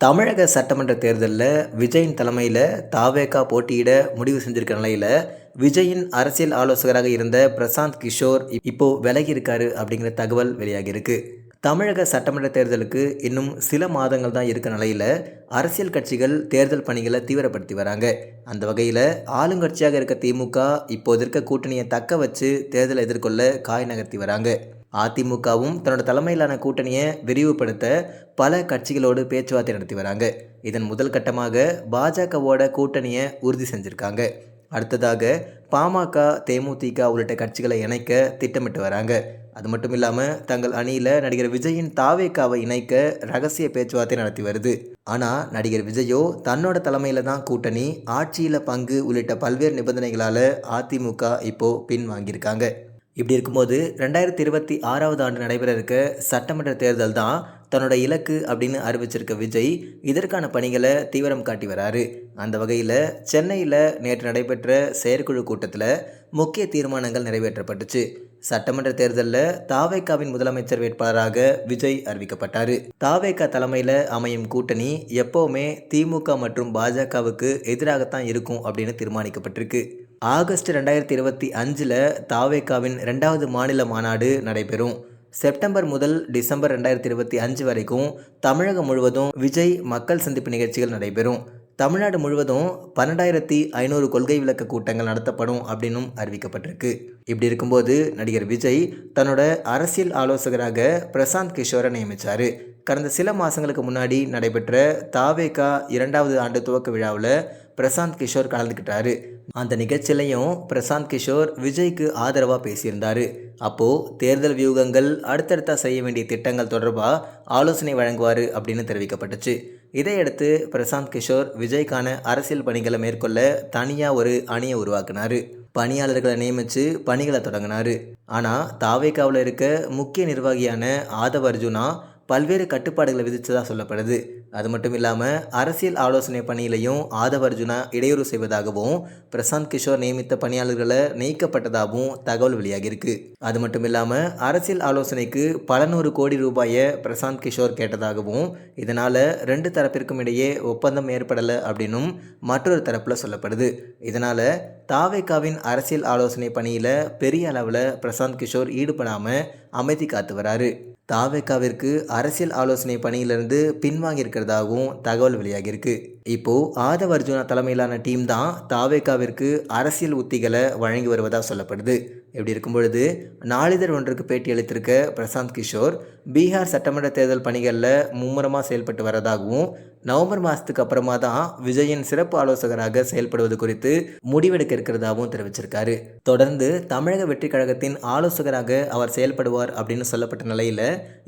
தமிழக சட்டமன்ற தேர்தலில் விஜயின் தலைமையில் தாவேகா போட்டியிட முடிவு செஞ்சிருக்க நிலையில் விஜயின் அரசியல் ஆலோசகராக இருந்த பிரசாந்த் கிஷோர் இப்போ விலகி இருக்காரு அப்படிங்கிற தகவல் வெளியாகியிருக்கு. தமிழக சட்டமன்ற தேர்தலுக்கு இன்னும் சில மாதங்கள் தான் இருக்க நிலையில் அரசியல் கட்சிகள் தேர்தல் பணிகளை தீவிரப்படுத்தி வராங்க. அந்த வகையில் ஆளுங்கட்சியாக இருக்க திமுக இப்போது இருக்க கூட்டணியை தக்க வச்சு தேர்தலை எதிர்கொள்ள காய் நகர்த்தி வராங்க. அதிமுகவும் தன்னோட தலைமையிலான கூட்டணியை விரிவுபடுத்த பல கட்சிகளோடு பேச்சுவார்த்தை நடத்தி வராங்க. இதன் முதல் கட்டமாக பாஜகவோட கூட்டணியை உறுதி செஞ்சுருக்காங்க. அடுத்ததாக பாமக தேமுதிக உள்ளிட்ட கட்சிகளை இணைக்க திட்டமிட்டு வராங்க. அது மட்டும் இல்லாமல் தங்கள் அணியில் நடிகர் விஜயின் தாவேக்காவை இணைக்க ரகசிய பேச்சுவார்த்தை நடத்தி வருது. ஆனால் நடிகர் விஜயோ தன்னோட தலைமையில் தான் கூட்டணி ஆட்சியில் பங்கு உள்ளிட்ட பல்வேறு நிபந்தனைகளால் அதிமுக இப்போது பின் வாங்கியிருக்காங்க இப்படி இருக்கும்போது ரெண்டாயிரத்தி இருபத்தி ஆறாவது ஆண்டு நடைபெற இருக்க சட்டமன்ற தேர்தல் தான் தன்னோட இலக்கு அப்படின்னு அறிவிச்சிருக்க விஜய் இதற்கான பணிகளை தீவிரம் காட்டி வராரு. அந்த வகையில் சென்னையில் நேற்று நடைபெற்ற செயற்குழு கூட்டத்தில் முக்கிய தீர்மானங்கள் நிறைவேற்றப்பட்டுச்சு. சட்டமன்ற தேர்தலில் தாவேக்காவின் முதலமைச்சர் வேட்பாளராக விஜய் அறிவிக்கப்பட்டார். தாவேக்கா தலைமையில் அமையும் கூட்டணி எப்போவுமே திமுக மற்றும் பாஜகவுக்கு எதிராகத்தான் இருக்கும் அப்படின்னு தீர்மானிக்கப்பட்டிருக்கு. ஆகஸ்ட் ரெண்டாயிரத்தி இருபத்தி அஞ்சில் தாவேக்காவின் ரெண்டாவது மாநில மாநாடு நடைபெறும். செப்டம்பர் முதல் டிசம்பர் ரெண்டாயிரத்தி இருபத்தி அஞ்சு வரைக்கும் தமிழகம் முழுவதும் விஜய் மக்கள் சந்திப்பு நிகழ்ச்சிகள் நடைபெறும். தமிழ்நாடு முழுவதும் பன்னெண்டாயிரத்தி ஐநூறு கொள்கை விளக்க கூட்டங்கள் நடத்தப்படும் அப்படின்னும் அறிவிக்கப்பட்டிருக்கு. இப்படி இருக்கும்போது நடிகர் விஜய் தன்னோட அரசியல் ஆலோசகராக பிரசாந்த் கிஷோரை நியமித்தார் கடந்த சில மாதங்களுக்கு முன்னாடி நடைபெற்ற தாவேகா இரண்டாவது ஆண்டு துவக்க விழாவில் பிரசாந்த் கிஷோர் கலந்துக்கிட்டாரு. அந்த நிகழ்ச்சியிலையும் பிரசாந்த் கிஷோர் விஜய்க்கு ஆதரவாக பேசியிருந்தார். அப்போது தேர்தல் வியூகங்கள் அடுத்தடுத்தா செய்ய வேண்டிய திட்டங்கள் தொடர்பாக ஆலோசனை வழங்குவார் அப்படின்னு தெரிவிக்கப்பட்டுச்சு. இதையடுத்து பிரசாந்த் கிஷோர் விஜய்க்கான அரசியல் பணிகளை மேற்கொள்ள தனியாக ஒரு அணியை உருவாக்கினார். பணியாளர்களை நியமித்து பணிகளை தொடங்கினார். ஆனால் தாவேக்காவில் இருக்க முக்கிய நிர்வாகியான ஆதவ் அர்ஜுனா பல்வேறு கட்டுப்பாடுகளை விதித்ததாக சொல்லப்படுது. அது மட்டும் இல்லாமல் அரசியல் ஆலோசனை பணியிலையும் ஆதவ் அர்ஜுனா இடையூறு செய்வதாகவும் பிரசாந்த் கிஷோர் நியமித்த பணியாளர்களை நீக்கப்பட்டதாகவும் தகவல் வெளியாகியிருக்கு. அது மட்டும் இல்லாமல் அரசியல் ஆலோசனைக்கு பல நூறு கோடி ரூபாயை பிரசாந்த் கிஷோர் கேட்டதாகவும் இதனால் ரெண்டு தரப்பிற்கும் இடையே ஒப்பந்தம் ஏற்படலை அப்படின்னும் மற்றொரு தரப்பில் சொல்லப்படுது. இதனால் தாவேக்காவின் அரசியல் ஆலோசனை பணியில் பெரிய அளவில் பிரசாந்த் கிஷோர் ஈடுபடாமல் அமைதி காத்து வராரு. தாவேக்காவிற்கு அரசியல் ஆலோசனை பணியிலிருந்து பின்வாங்கியிருக்கிறதாகவும் தகவல் வெளியாகியிருக்கு. இப்போது ஆதவ அர்ஜுனா தலைமையிலான டீம் தான் தாவேகாவிற்கு அரசியல் உத்திகளை வழங்கி வருவதாக சொல்லப்படுது. இப்படி இருக்கும் பொழுது நாளிதழ் ஒன்றுக்கு பேட்டி அளித்திருக்க பிரசாந்த் கிஷோர் பீகார் சட்டமன்ற தேர்தல் பணிகளில் மும்முரமாக செயல்பட்டு வரதாகவும் நவம்பர் மாதத்துக்கு அப்புறமா தான் விஜயின் சிறப்பு ஆலோசகராக செயல்படுவது குறித்து முடிவெடுக்க இருக்கிறதாகவும் தெரிவிச்சிருக்காரு. தொடர்ந்து தமிழக வெற்றி கழகத்தின் ஆலோசகராக அவர் செயல்படுவார் அப்படின்னு சொல்லப்பட்ட நிலையில்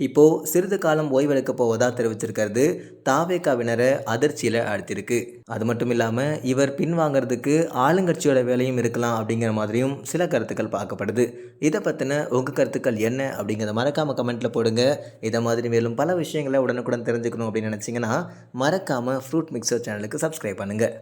இப்போது சிறிது காலம் ஓய்வெடுக்க போவதாக தெரிவிச்சிருக்கிறது தாவேகாவினரை அதிர்ச்சியில் நடத்தியிருக்கு அது மட்டும் இல்லாமல் இவர் பின்வாங்கிறதுக்கு ஆளுங்கட்சியோட வேலையும் இருக்கலாம் அப்படிங்கிற மாதிரியும் சில கருத்துக்கள் பார்க்கப்படுது. இதை பற்றின உங்கள் கருத்துக்கள் என்ன அப்படிங்கிறத மறக்காமல் கமெண்ட்டில் போடுங்க. இதை மாதிரி மேலும் பல விஷயங்களை உடனுக்குடன் தெரிஞ்சுக்கணும் அப்படின்னு நினச்சிங்கன்னா மறக்காமல் ஃப்ரூட் மிக்சர் சேனலுக்கு சப்ஸ்கிரைப் பண்ணுங்கள்